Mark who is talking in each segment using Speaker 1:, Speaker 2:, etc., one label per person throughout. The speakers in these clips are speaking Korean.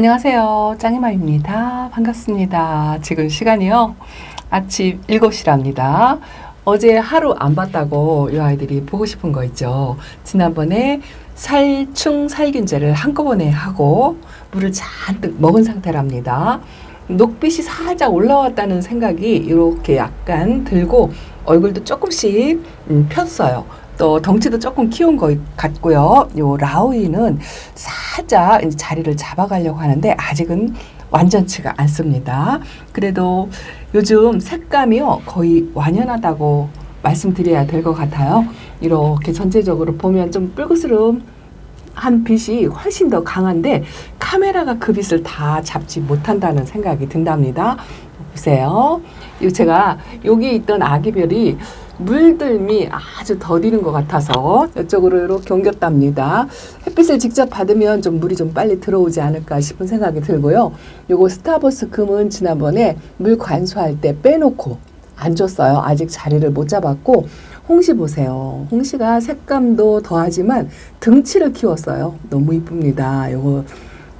Speaker 1: 안녕하세요. 짱이마입니다. 반갑습니다. 지금 시간이요. 아침 7시랍니다. 어제 하루 안 봤다고 이 아이들이 보고 싶은 거 있죠. 지난번에 살충 살균제를 한꺼번에 하고 물을 잔뜩 먹은 상태랍니다. 녹빛이 살짝 올라왔다는 생각이 이렇게 약간 들고 얼굴도 조금씩 음, 폈어요. 또 덩치도 조금 키운 것 같고요. 요 라우이는 살짝 자리를 잡아가려고 하는데 아직은 완전치가 않습니다. 그래도 요즘 색감이요 거의 완연하다고 말씀드려야 될 것 같아요. 이렇게 전체적으로 보면 좀 붉으스름 한 빛이 훨씬 더 강한데 카메라가 그 빛을 다 잡지 못한다는 생각이 든답니다. 보세요. 이 제가 여기 있던 아기별이 물들미 아주 더디는 것 같아서 이쪽으로 이렇게 옮겼답니다. 햇빛을 직접 받으면 좀 물이 좀 빨리 들어오지 않을까 싶은 생각이 들고요. 요거 스타버스 금은 지난번에 물 관수할 때 빼놓고 안 줬어요. 아직 자리를 못 잡았고 홍시 보세요. 홍시가 색감도 더하지만 등치를 키웠어요. 너무 이쁩니다. 요거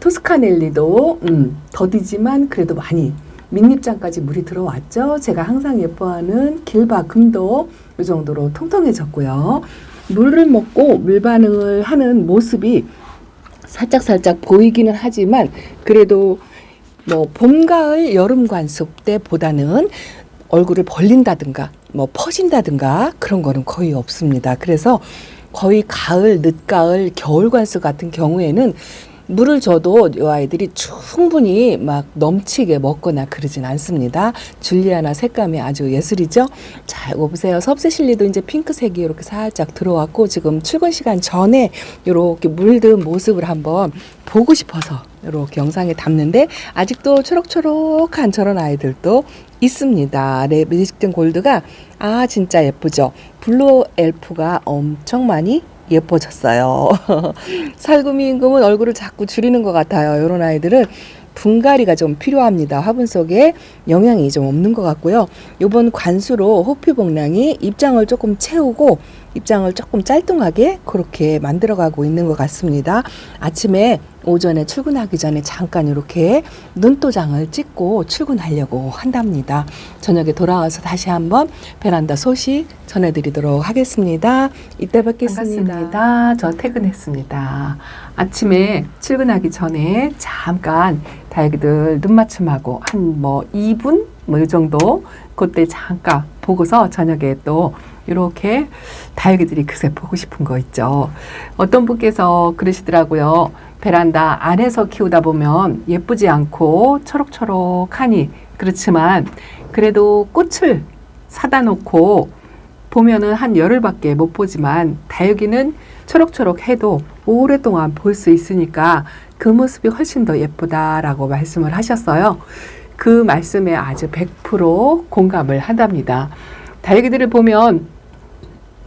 Speaker 1: 토스카넬리도 음, 더디지만 그래도 많이 밑잎장까지 물이 들어왔죠. 제가 항상 예뻐하는 길바 금도 이 정도로 통통해졌고요. 물을 먹고 물 반응을 하는 모습이 살짝 살짝 보이기는 하지만 그래도 뭐 봄, 가을, 여름 관습 때보다는 얼굴을 벌린다든가 뭐 퍼진다든가 그런 거는 거의 없습니다. 그래서 거의 가을, 늦가을, 겨울 관습 같은 경우에는 물을 줘도 이 아이들이 충분히 막 넘치게 먹거나 그러진 않습니다. 줄리아나 색감이 아주 예술이죠. 자, 이거 보세요. 섭세실리도 이제 핑크색이 이렇게 살짝 들어왔고 지금 출근 시간 전에 이렇게 물든 모습을 한번 보고 싶어서 이렇게 영상에 담는데 아직도 초록초록한 저런 아이들도 있습니다. 네, 뮤직등 골드가 아 진짜 예쁘죠. 블루 엘프가 엄청 많이 예뻐졌어요. 살구미 임금은 얼굴을 자꾸 줄이는 것 같아요. 이런 아이들은 분갈이가 좀 필요합니다. 화분 속에 영양이 좀 없는 것 같고요. 이번 관수로 호피봉랑이 입장을 조금 채우고 입장을 조금 짤뚱하게 그렇게 만들어가고 있는 것 같습니다. 아침에 오전에 출근하기 전에 잠깐 이렇게 눈도장을 찍고 출근하려고 한답니다. 저녁에 돌아와서 다시 한번 베란다 소식 전해드리도록 하겠습니다. 이때 뵙겠습니다. 반갑습니다. 저 퇴근했습니다. 아침에 출근하기 전에 잠깐 다육이들 눈 맞춤하고 한 뭐 2분 뭐 이 정도 그때 잠깐 보고서 저녁에 또 이렇게 다육이들이 그새 보고 싶은 거 있죠. 어떤 분께서 그러시더라고요. 베란다 안에서 키우다 보면 예쁘지 않고 초록초록하니 그렇지만 그래도 꽃을 사다 놓고 보면은 한 열흘밖에 못 보지만 다육이는 초록초록 해도 오랫동안 볼 수 있으니까 그 모습이 훨씬 더 예쁘다라고 말씀을 하셨어요. 그 말씀에 아주 100% 공감을 한답니다. 다육이들을 보면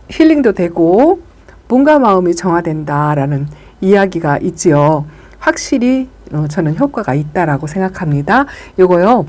Speaker 1: 힐링도 되고 몸과 마음이 정화된다라는 이야기가 있지요. 확실히 어, 저는 효과가 있다라고 생각합니다. 요거요.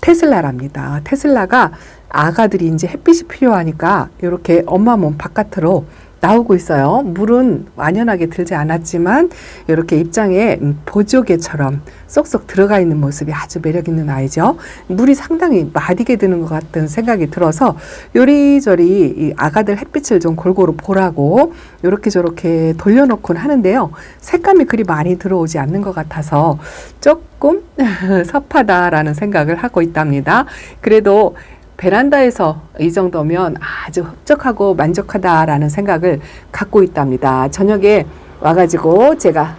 Speaker 1: 테슬라랍니다. 테슬라가 아가들이 이제 햇빛이 필요하니까 이렇게 엄마 몸 바깥으로 나오고 있어요. 물은 완연하게 들지 않았지만 이렇게 입장에 음, 보조개처럼 쏙쏙 들어가 있는 모습이 아주 매력 있는 아이죠. 물이 상당히 마디게 드는 것 같은 생각이 들어서 요리저리 이 아가들 햇빛을 좀 골고루 보라고 이렇게 저렇게 돌려놓곤 하는데요. 색감이 그리 많이 들어오지 않는 것 같아서 조금 섭하다라는 생각을 하고 있답니다. 그래도 베란다에서 이 정도면 아주 흡족하고 만족하다라는 생각을 갖고 있답니다. 저녁에 와가지고 제가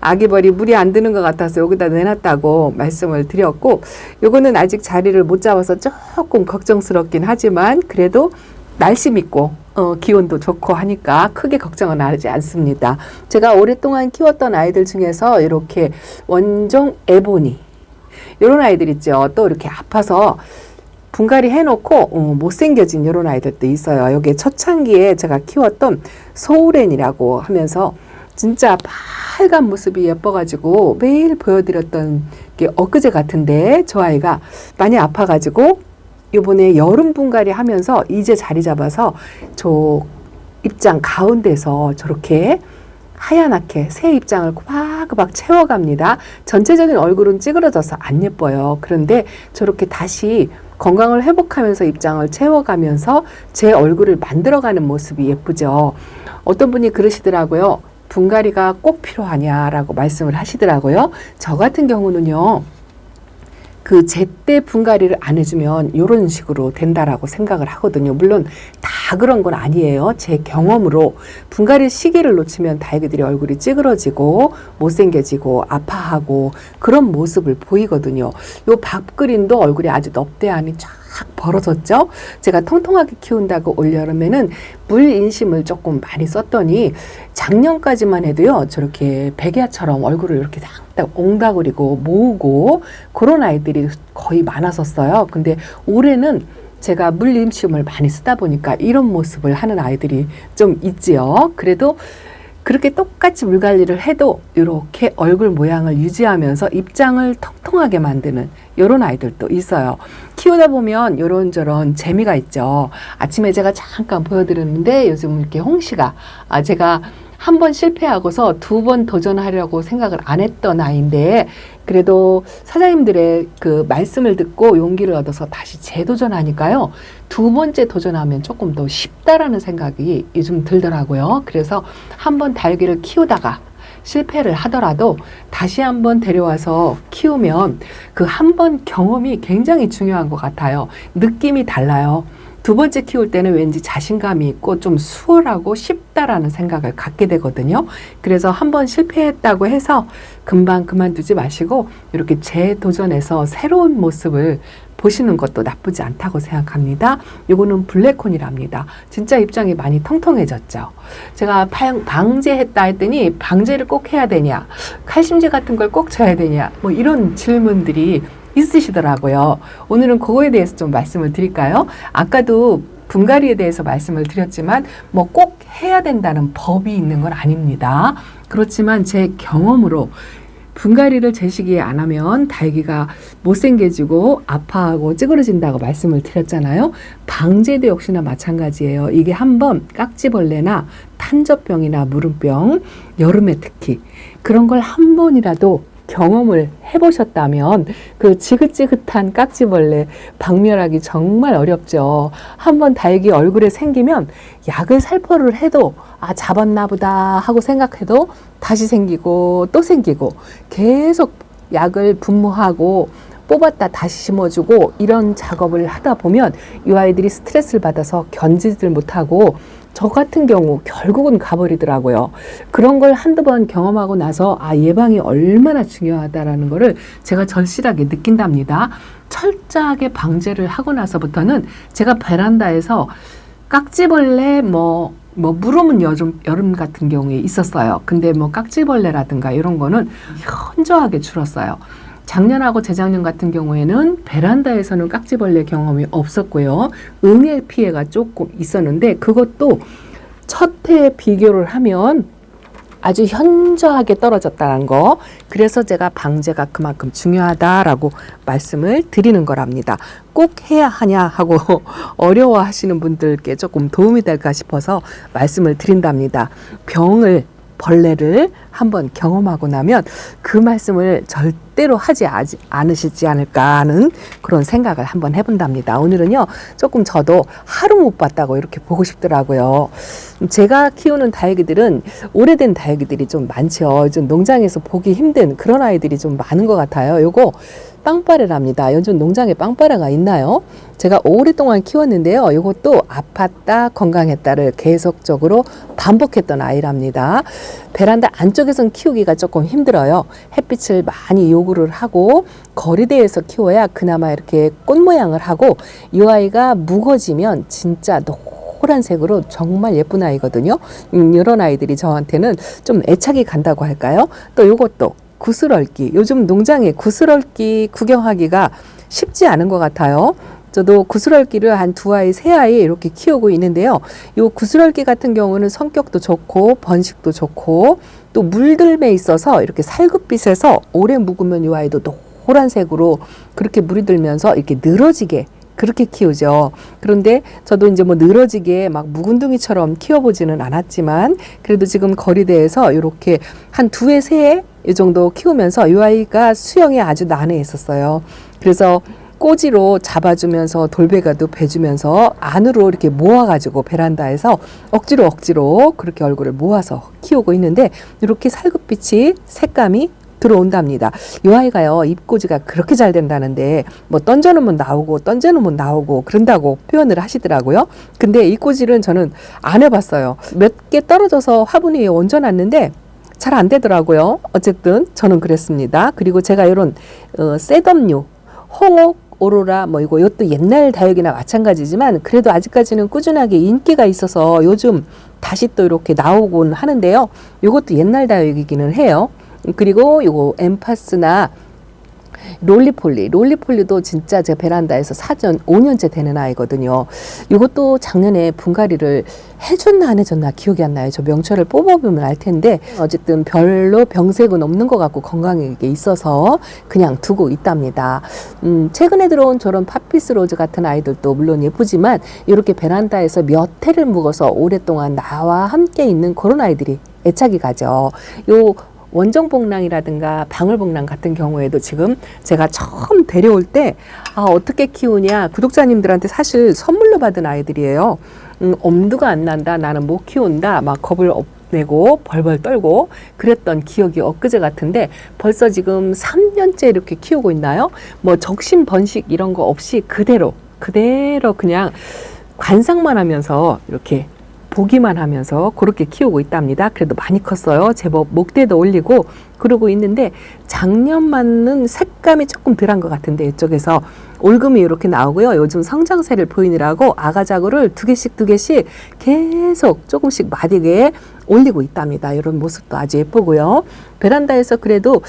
Speaker 1: 아기벌이 물이 안 드는 것 같아서 여기다 내놨다고 말씀을 드렸고 요거는 아직 자리를 못 잡아서 조금 걱정스럽긴 하지만 그래도 날씨 믿고 어, 기온도 좋고 하니까 크게 걱정은 하지 않습니다. 제가 오랫동안 키웠던 아이들 중에서 이렇게 원종 에보니 이런 아이들 있죠. 또 이렇게 아파서 분갈이 해놓고 어, 못생겨진 이런 아이들도 있어요. 여기 초창기에 제가 키웠던 소우렌이라고 하면서 진짜 빨간 모습이 예뻐가지고 매일 보여드렸던 게 엊그제 같은데 저 아이가 많이 아파가지고 이번에 여름 분갈이 하면서 이제 자리 잡아서 저 입장 가운데서 저렇게 하얀하게 새 입장을 꼬박꼬박 채워갑니다. 전체적인 얼굴은 찌그러져서 안 예뻐요. 그런데 저렇게 다시 건강을 회복하면서 입장을 채워가면서 제 얼굴을 만들어가는 모습이 예쁘죠. 어떤 분이 그러시더라고요. 분갈이가 꼭 필요하냐라고 말씀을 하시더라고요. 저 같은 경우는요. 그 제때 분갈이를 안 해주면 이런 식으로 된다라고 생각을 하거든요. 물론 다 그런 건 아니에요. 제 경험으로 분갈이 시기를 놓치면 다이기들이 얼굴이 찌그러지고 못생겨지고 아파하고 그런 모습을 보이거든요. 요 밥그린도 얼굴이 아주 넙대함이 쫙 벌어졌죠. 제가 통통하게 키운다고 올여름에는 물 인심을 조금 많이 썼더니 작년까지만 해도요 저렇게 백야처럼 얼굴을 이렇게 싹딱 옹다그리고 모으고 그런 아이들이 거의 많았었어요. 근데 올해는 제가 물 인심을 많이 쓰다 보니까 이런 모습을 하는 아이들이 좀 있지요. 그래도 그렇게 똑같이 물 관리를 해도 이렇게 얼굴 모양을 유지하면서 입장을 통통하게 만드는 이런 아이들도 있어요. 키우다 보면 이런저런 재미가 있죠. 아침에 제가 잠깐 보여드렸는데 요즘 이렇게 홍시가 아 제가 한 번 실패하고서 두 번 도전하려고 생각을 안 했던 아이인데 그래도 사장님들의 그 말씀을 듣고 용기를 얻어서 다시 재도전하니까요. 두 번째 도전하면 조금 더 쉽다라는 생각이 요즘 들더라고요. 그래서 한 번 달기를 키우다가 실패를 하더라도 다시 한번 데려와서 키우면 그 한 번 경험이 굉장히 중요한 것 같아요. 느낌이 달라요. 두 번째 키울 때는 왠지 자신감이 있고 좀 수월하고 쉽다라는 생각을 갖게 되거든요. 그래서 한번 실패했다고 해서 금방 그만두지 마시고 이렇게 재도전해서 새로운 모습을 보시는 것도 나쁘지 않다고 생각합니다. 요거는 블랙콘이랍니다. 진짜 입장이 많이 통통해졌죠. 제가 방, 방제했다 했더니 방제를 꼭 해야 되냐, 칼슘제 같은 걸꼭 줘야 되냐, 뭐 이런 질문들이 있으시더라고요. 오늘은 그거에 대해서 좀 말씀을 드릴까요? 아까도 분갈이에 대해서 말씀을 드렸지만 뭐 꼭 해야 된다는 법이 있는 건 아닙니다. 그렇지만 제 경험으로 분갈이를 제 시기에 안 하면 달기가 못생겨지고 아파하고 찌그러진다고 말씀을 드렸잖아요. 방제도 역시나 마찬가지예요. 이게 한번 깍지벌레나 탄저병이나 무름병, 여름에 특히 그런 걸 한 번이라도 경험을 해보셨다면 그 지긋지긋한 깍지벌레 박멸하기 정말 어렵죠. 한번 달기 얼굴에 생기면 약을 살포를 해도 아 잡았나 보다 하고 생각해도 다시 생기고 또 생기고 계속 약을 분무하고 뽑았다 다시 심어주고 이런 작업을 하다 보면 이 아이들이 스트레스를 받아서 견디질 못하고 저 같은 경우 결국은 가버리더라고요. 그런 걸 한두 번 경험하고 나서 아 예방이 얼마나 중요하다라는 거를 제가 절실하게 느낀답니다. 철저하게 방제를 하고 나서부터는 제가 베란다에서 깍지벌레 뭐뭐 무름은 여름 여름 같은 경우에 있었어요. 근데 뭐 깍지벌레라든가 이런 거는 현저하게 줄었어요. 작년하고 재작년 같은 경우에는 베란다에서는 깍지벌레 경험이 없었고요. 응애 피해가 조금 있었는데 그것도 첫해 비교를 하면 아주 현저하게 떨어졌다는 거. 그래서 제가 방제가 그만큼 중요하다라고 말씀을 드리는 거랍니다. 꼭 해야 하냐 하고 어려워하시는 분들께 조금 도움이 될까 싶어서 말씀을 드린답니다. 병을 벌레를 한번 경험하고 나면 그 말씀을 절대로 하지 않으시지 않을까 하는 그런 생각을 한번 해본답니다. 오늘은요, 조금 저도 하루 못 봤다고 이렇게 보고 싶더라고요. 제가 키우는 다육이들은 오래된 다육이들이 좀 많죠. 좀 농장에서 보기 힘든 그런 아이들이 좀 많은 것 같아요. 요거 빵빠레랍니다. 요즘 농장에 빵빠레가 있나요? 제가 오랫동안 키웠는데요. 이것도 아팠다, 건강했다를 계속적으로 반복했던 아이랍니다. 베란다 안쪽에선 키우기가 조금 힘들어요. 햇빛을 많이 요구를 하고 거리대에서 키워야 그나마 이렇게 꽃 모양을 하고 이 아이가 묵어지면 진짜 노란색으로 정말 예쁜 아이거든요. 음, 이런 아이들이 저한테는 좀 애착이 간다고 할까요? 또 이것도 구슬얼기. 요즘 농장에 구슬얼기 구경하기가 쉽지 않은 것 같아요. 저도 구슬얼기를 한 두 아이, 세 아이 이렇게 키우고 있는데요. 요 구슬얼기 같은 경우는 성격도 좋고 번식도 좋고 또 물들매 있어서 이렇게 살구빛에서 오래 묵으면 이 아이도 노란색으로 그렇게 물이 들면서 이렇게 늘어지게 그렇게 키우죠. 그런데 저도 이제 뭐 늘어지게 막 묵은둥이처럼 키워보지는 않았지만 그래도 지금 거리대에서 이렇게 한 두해 세해 이 정도 키우면서 이 아이가 수영에 아주 난해했었어요. 그래서 꼬지로 잡아주면서 돌베가도 베주면서 안으로 이렇게 모아가지고 베란다에서 억지로 억지로 그렇게 얼굴을 모아서 키우고 있는데 이렇게 살급빛이 색감이 들어온답니다. 이 아이가요 입꼬지가 그렇게 잘 된다는데 뭐 던져놓으면 나오고 던져놓으면 나오고 그런다고 표현을 하시더라고요. 근데 이 꼬지는 저는 안 해봤어요. 몇 개 떨어져서 화분이 얹어놨는데 잘 안 되더라고요. 어쨌든 저는 그랬습니다. 그리고 제가 이런 어, 셋업류 홍옥 오로라 뭐 이거 이것도 옛날 다육이나 마찬가지지만 그래도 아직까지는 꾸준하게 인기가 있어서 요즘 다시 또 이렇게 나오곤 하는데요. 이것도 옛날 다육이기는 해요. 그리고 요거 엠파스나 롤리폴리, 롤리폴리도 진짜 제 베란다에서 사전 5년째 되는 아이거든요. 이것도 작년에 분갈이를 해줬나 안 해줬나 기억이 안 나요. 저 명철을 뽑아보면 알 텐데 어쨌든 별로 병색은 없는 것 같고 건강하게 있어서 그냥 두고 있답니다. 음, 최근에 들어온 저런 파피스 로즈 같은 아이들도 물론 예쁘지만 이렇게 베란다에서 몇 해를 묵어서 오랫동안 나와 함께 있는 그런 아이들이 애착이 가죠. 요 원정복랑이라든가 방울복랑 같은 경우에도 지금 제가 처음 데려올 때 아, 어떻게 키우냐 구독자님들한테 사실 선물로 받은 아이들이에요. 음, 엄두가 안 난다. 나는 못 키운다. 막 겁을 내고 벌벌 떨고 그랬던 기억이 엊그제 같은데 벌써 지금 3년째 이렇게 키우고 있나요? 뭐 적심 번식 이런 거 없이 그대로 그대로 그냥 관상만 하면서 이렇게 보기만 하면서 그렇게 키우고 있답니다. 그래도 많이 컸어요. 제법 목대도 올리고 그러고 있는데 작년만은 색감이 조금 덜한 것 같은데 이쪽에서 올금이 이렇게 나오고요. 요즘 성장세를 보이느라고 아가자구를 두 개씩 두 개씩 계속 조금씩 마디게 올리고 있답니다. 이런 모습도 아주 예쁘고요. 베란다에서 그래도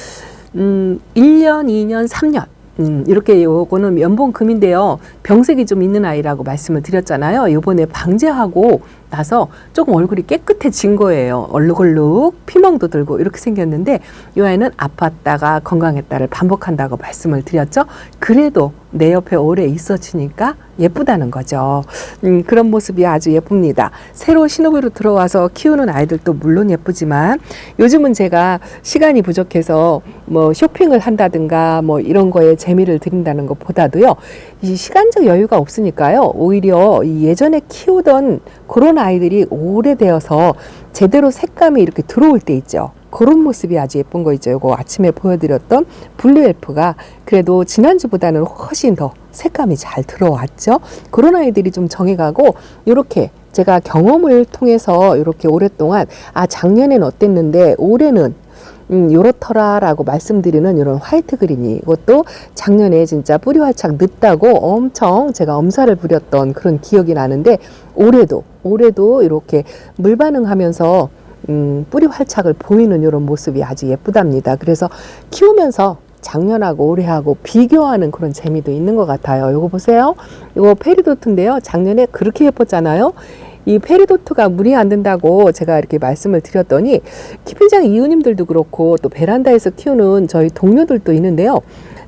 Speaker 1: 음 1년, 2년, 3년 음, 이렇게 요거는 연봉금인데요. 병색이 좀 있는 아이라고 말씀을 드렸잖아요. 요번에 방제하고 나서 조금 얼굴이 깨끗해진 거예요. 얼룩얼룩 피멍도 들고 이렇게 생겼는데 이 아이는 아팠다가 건강했다를 반복한다고 말씀을 드렸죠. 그래도 내 옆에 오래 있어지니까 예쁘다는 거죠. 음, 그런 모습이 아주 예쁩니다. 새로 신혼으로 들어와서 키우는 아이들도 물론 예쁘지만 요즘은 제가 시간이 부족해서 뭐 쇼핑을 한다든가 뭐 이런 거에 재미를 드린다는 것보다도요. 이 시간적 여유가 없으니까요. 오히려 이 예전에 키우던 그런 아이들이 오래되어서 제대로 색감이 이렇게 들어올 때 있죠. 그런 모습이 아주 예쁜 거 있죠. 이거 아침에 보여드렸던 블루 엘프가 그래도 지난주보다는 훨씬 더 색감이 잘 들어왔죠. 그런 아이들이 좀 정해가고 이렇게 제가 경험을 통해서 이렇게 오랫동안 아 작년엔 어땠는데 올해는 음, 요렇더라라고 말씀드리는 이런 화이트 그린이 이것도 작년에 진짜 뿌리 활착 늦다고 엄청 제가 엄살을 부렸던 그런 기억이 나는데 올해도 올해도 이렇게 물 반응하면서 음, 뿌리 활착을 보이는 이런 모습이 아주 예쁘답니다. 그래서 키우면서 작년하고 올해하고 비교하는 그런 재미도 있는 것 같아요. 이거 보세요. 이거 페리도트인데요. 작년에 그렇게 예뻤잖아요. 이 페리도트가 물이 안 된다고 제가 이렇게 말씀을 드렸더니 키필장 이웃님들도 그렇고 또 베란다에서 키우는 저희 동료들도 있는데요.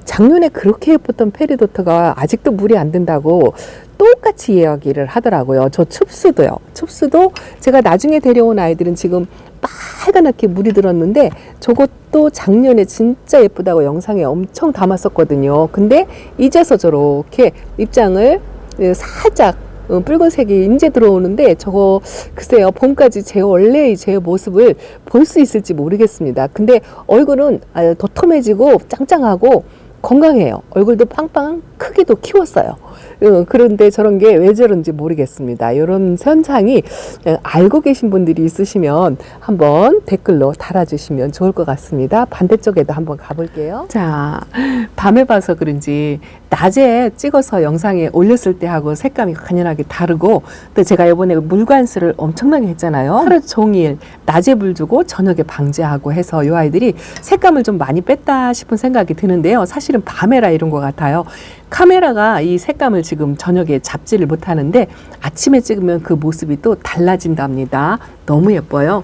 Speaker 1: 작년에 그렇게 예뻤던 페리도트가 아직도 물이 안 된다고 똑같이 이야기를 하더라고요. 저 춥수도요. 춥수도 제가 나중에 데려온 아이들은 지금 빨간하게 물이 들었는데 저것도 작년에 진짜 예쁘다고 영상에 엄청 담았었거든요. 근데 이제서 저렇게 입장을 살짝 어, 붉은색이 이제 들어오는데 저거 글쎄요 봄까지 제 원래의 제 모습을 볼 수 있을지 모르겠습니다. 근데 얼굴은 아, 도톰해지고 짱짱하고 건강해요. 얼굴도 빵빵 크기도 키웠어요. 어, 그런데 저런 게 왜 저런지 모르겠습니다. 이런 현상이 알고 계신 분들이 있으시면 한번 댓글로 달아주시면 좋을 것 같습니다. 반대쪽에도 한번 가볼게요. 자, 밤에 봐서 그런지 낮에 찍어서 영상에 올렸을 때하고 색감이 강연하게 다르고 또 제가 이번에 물관수를 엄청나게 했잖아요. 하루 종일 낮에 물 주고 저녁에 방제하고 해서 이 아이들이 색감을 좀 많이 뺐다 싶은 생각이 드는데요. 사실은 밤에라 이런 것 같아요. 카메라가 이 색감을 지금 저녁에 잡지를 못하는데 아침에 찍으면 그 모습이 또 달라진답니다. 너무 예뻐요.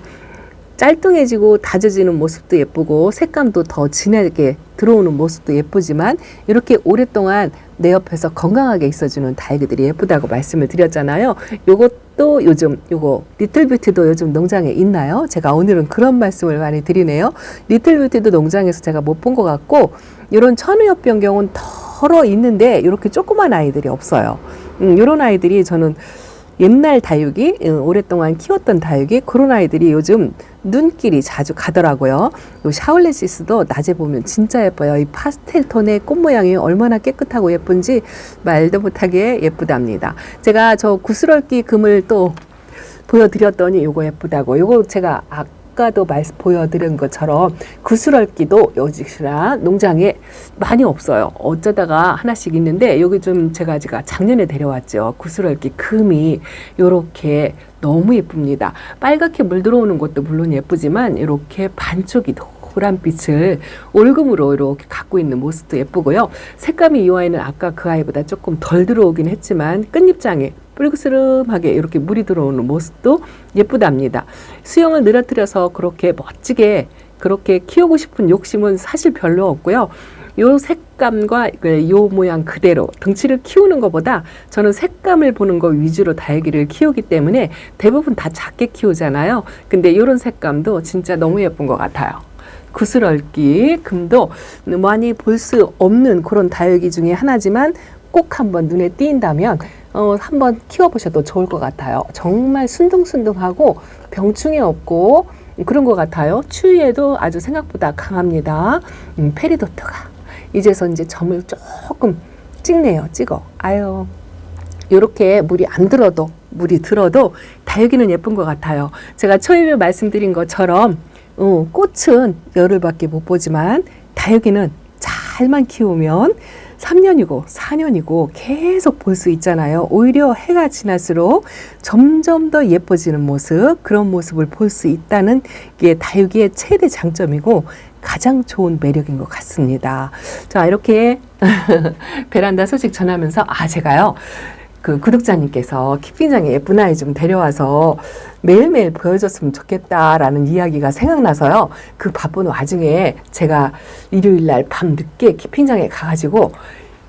Speaker 2: 짤뚱해지고 다져지는 모습도 예쁘고 색감도 더 진하게 들어오는 모습도 예쁘지만 이렇게 오랫동안 내 옆에서 건강하게 있어주는 다육이들이 예쁘다고 말씀을 드렸잖아요. 요것도 요즘 요거 리틀 뷰티도 요즘 농장에 있나요? 제가 오늘은 그런 말씀을 많이 드리네요. 리틀 뷰티도 농장에서 제가 못 본 것 같고 이런 천우엽병경은 덜어 있는데 이렇게 조그만 아이들이 없어요. 음, 이런 아이들이 저는 옛날 다육이 음, 오랫동안 키웠던 다육이 그런 아이들이 요즘 눈길이 자주 가더라고요. 요 샤올레시스도 낮에 보면 진짜 예뻐요. 이 파스텔 톤의 꽃 모양이 얼마나 깨끗하고 예쁜지 말도 못하게 예쁘답니다. 제가 저 구스럴기 금을 또 보여드렸더니 요거 예쁘다고. 요거 제가 아까도 말씀 보여드린 것처럼 구스럴기도 요지시라 농장에 많이 없어요. 어쩌다가 하나씩 있는데 여기 좀 제가 제가 작년에 데려왔죠. 구스럴기 금이 요렇게 너무 예쁩니다. 빨갛게 물 들어오는 것도 물론 예쁘지만 이렇게 반쪽이 노란빛을 올금으로 이렇게 갖고 있는 모습도 예쁘고요. 색감이 이 아이는 아까 그 아이보다 조금 덜 들어오긴 했지만 끝잎장에 뿔그스름하게 이렇게 물이 들어오는 모습도 예쁘답니다. 수영을 늘어뜨려서 그렇게 멋지게 그렇게 키우고 싶은 욕심은 사실 별로 없고요. 요 색감과 그요 모양 그대로 덩치를 키우는 것보다 저는 색감을 보는 거 위주로 다육이를 키우기 때문에 대부분 다 작게 키우잖아요. 근데 요런 색감도 진짜 너무 예쁜 것 같아요. 구슬얼기 금도 많이 볼 수 없는 그런 다육이 중에 하나지만 꼭 한번 눈에 띈다면 어, 한번 키워보셔도 좋을 것 같아요. 정말 순둥순둥하고 병충해 없고 그런 것 같아요. 추위에도 아주 생각보다 강합니다. 음, 페리도트가 이제서 이제 점을 조금 찍네요. 찍어. 아유. 요렇게 물이 안 들어도 물이 들어도 다육이는 예쁜 것 같아요. 제가 초입에 말씀드린 것처럼 어, 꽃은 열흘밖에 못 보지만 다육이는 잘만 키우면 3년이고 4년이고 계속 볼 수 있잖아요. 오히려 해가 지날수록 점점 더 예뻐지는 모습, 그런 모습을 볼 수 있다는 게 다육이의 최대 장점이고 가장 좋은 매력인 것 같습니다. 자, 이렇게 베란다 소식 전하면서 아, 제가요. 그 구독자님께서 키핑장에 예쁜 아이 좀 데려와서 매일매일 보여줬으면 좋겠다라는 이야기가 생각나서요. 그 바쁜 와중에 제가 일요일 날 밤 늦게 키핑장에 가가지고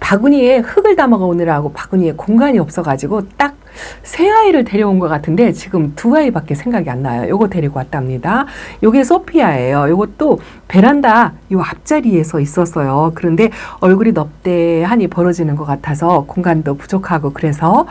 Speaker 2: 바구니에 흙을 담아가 오느라고 바구니에 공간이 없어가지고 딱 세 아이를 데려온 것 같은데 지금 두 아이밖에 생각이 안 나요. 요거 데리고 왔답니다. 요게 소피아예요. 요것도 베란다 요 앞자리에서 있었어요. 그런데 얼굴이 넙대하니 벌어지는 것 같아서 공간도 부족하고 그래서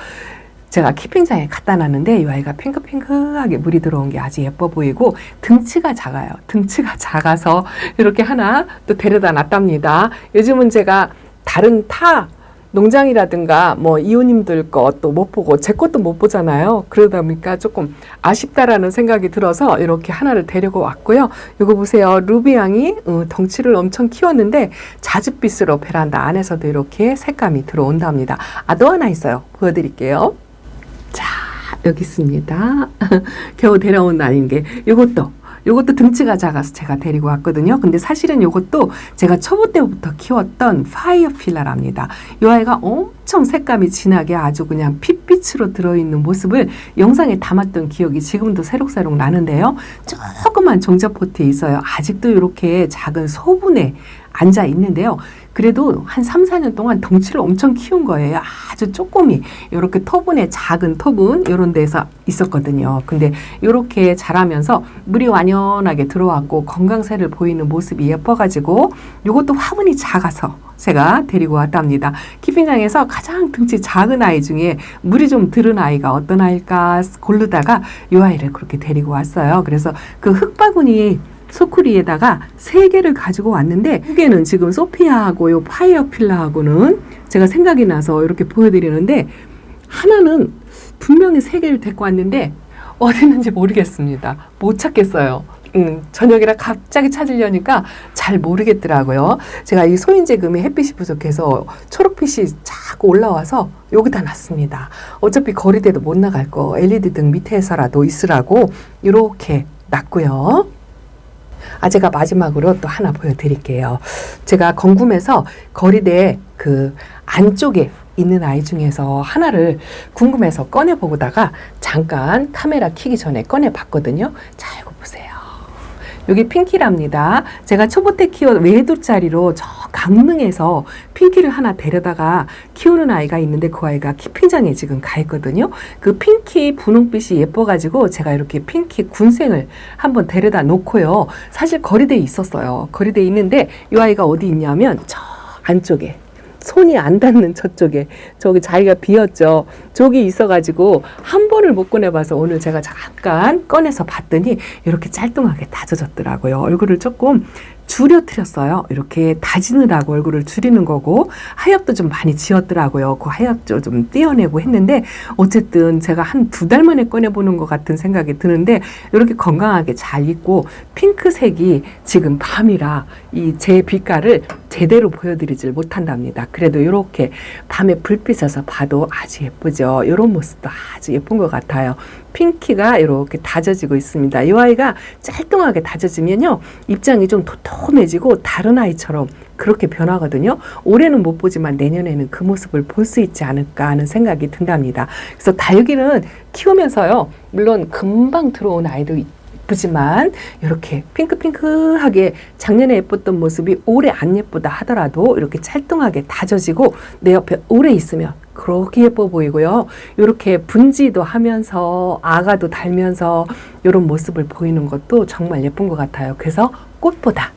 Speaker 2: 제가 키핑장에 갖다 놨는데 이 아이가 핑크핑크하게 물이 들어온 게 아주 예뻐 보이고 등치가 작아요. 등치가 작아서 이렇게 하나 또 데려다 놨답니다. 요즘은 제가 다른 타 농장이라든가 뭐 이웃님들 것도 못 보고 제 것도 못 보잖아요. 그러다 보니까 조금 아쉽다라는 생각이 들어서 이렇게 하나를 데리고 왔고요. 이거 보세요. 루비양이 어, 덩치를 엄청 키웠는데 자줏빛으로 베란다 안에서도 이렇게 색감이 들어온답니다. 아, 또 하나 있어요. 보여드릴게요. 자, 여기 있습니다. 겨우 데려온 아닌 게 이것도 요것도 등치가 작아서 제가 데리고 왔거든요. 근데 사실은 요것도 제가 초보 때부터 키웠던 파이어 필라랍니다. 이 아이가 엄청 색감이 진하게 아주 그냥 핏빛으로 들어있는 모습을 영상에 담았던 기억이 지금도 새록새록 나는데요. 조그만 종자포트에 있어요. 아직도 이렇게 작은 소분에 앉아 있는데요. 그래도 한 3, 4년 동안 덩치를 엄청 키운 거예요. 아주 쪼꼬미. 이렇게 토분에 작은 토분 이런 데서 있었거든요. 근데 이렇게 자라면서 물이 완연하게 들어왔고 건강세를 보이는 모습이 예뻐가지고 이것도 화분이 작아서 제가 데리고 왔답니다. 키핑장에서 가장 등치 작은 아이 중에 물이 좀 들은 아이가 어떤 아이일까 고르다가 이 아이를 그렇게 데리고 왔어요. 그래서 그 흙바구니 소쿠리에다가 세 개를 가지고 왔는데 두 개는 지금 소피아하고 요 파이어 필라하고는 제가 생각이 나서 이렇게 보여드리는데 하나는 분명히 세 개를 데리고 왔는데 어디 있는지 모르겠습니다. 못 찾겠어요. 음, 저녁이라 갑자기 찾으려니까 잘 모르겠더라고요. 제가 이 소인제금이 햇빛이 부족해서 초록빛이 자꾸 올라와서 여기다 놨습니다. 어차피 거리대도 못 나갈 거 LED 등 밑에서라도 있으라고 이렇게 놨고요. 아, 제가 마지막으로 또 하나 보여드릴게요. 제가 건금에서 거리대 그 안쪽에 있는 아이 중에서 하나를 궁금해서 꺼내보다가 잠깐 카메라 켜기 전에 꺼내봤거든요. 자, 이거 보세요. 여기 핑키랍니다. 제가 초보 때 키워 외도짜리로 저 강릉에서 핑키를 하나 데려다가 키우는 아이가 있는데 그 아이가 키핑장에 지금 가 있거든요. 그 핑키 분홍빛이 예뻐가지고 제가 이렇게 핑키 군생을 한번 데려다 놓고요. 사실 거리대에 있었어요. 거리대에 있는데 이 아이가 어디 있냐면 저 안쪽에 손이 안 닿는 저쪽에 저기 자리가 비었죠. 저기 있어가지고 한 번을 못 꺼내봐서 오늘 제가 잠깐 꺼내서 봤더니 이렇게 짤뚱하게 다져졌더라고요. 얼굴을 조금 줄여트렸어요. 이렇게 다지느라고 얼굴을 줄이는 거고 하엽도 좀 많이 지었더라고요. 그 하엽도 좀 떼어내고 했는데 어쨌든 제가 한 두 달 만에 꺼내보는 것 같은 생각이 드는데 이렇게 건강하게 잘 있고 핑크색이 지금 밤이라 이 제 빛깔을 제대로 보여드리질 못한답니다. 그래도 이렇게 밤에 불빛에서 봐도 아주 예쁘죠. 이런 모습도 아주 예쁜 것 같아요. 핑키가 이렇게 다져지고 있습니다. 이 아이가 짤뚱하게 다져지면요. 입장이 좀 도톰 해지고 다른 아이처럼 그렇게 변하거든요. 올해는 못 보지만 내년에는 그 모습을 볼 수 있지 않을까 하는 생각이 든답니다. 그래서 다육이는 키우면서요. 물론 금방 들어온 아이도 예쁘지만 이렇게 핑크핑크하게 작년에 예뻤던 모습이 올해 안 예쁘다 하더라도 이렇게 찰뚱하게 다져지고 내 옆에 오래 있으면 그렇게 예뻐 보이고요. 이렇게 분지도 하면서 아가도 달면서 이런 모습을 보이는 것도 정말 예쁜 것 같아요. 그래서 꽃보다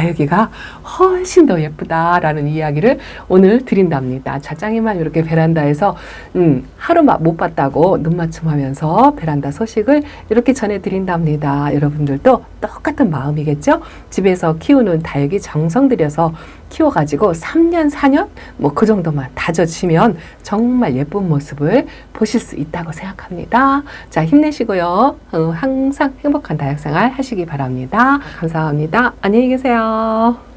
Speaker 2: 다육이가 훨씬 더 예쁘다라는 이야기를 오늘 드린답니다. 자짱이만 이렇게 베란다에서 음, 하루 마- 못 봤다고 눈 맞춤하면서 베란다 소식을 이렇게 전해드린답니다. 여러분들도 똑같은 마음이겠죠? 집에서 키우는 다육이 정성 들여서 키워가지고 3년, 4년? 뭐 그 정도만 다져지면 정말 예쁜 모습을 보실 수 있다고 생각합니다. 자, 힘내시고요. 어, 항상 행복한 다육생활 하시기 바랍니다. 감사합니다. 안녕히 계세요.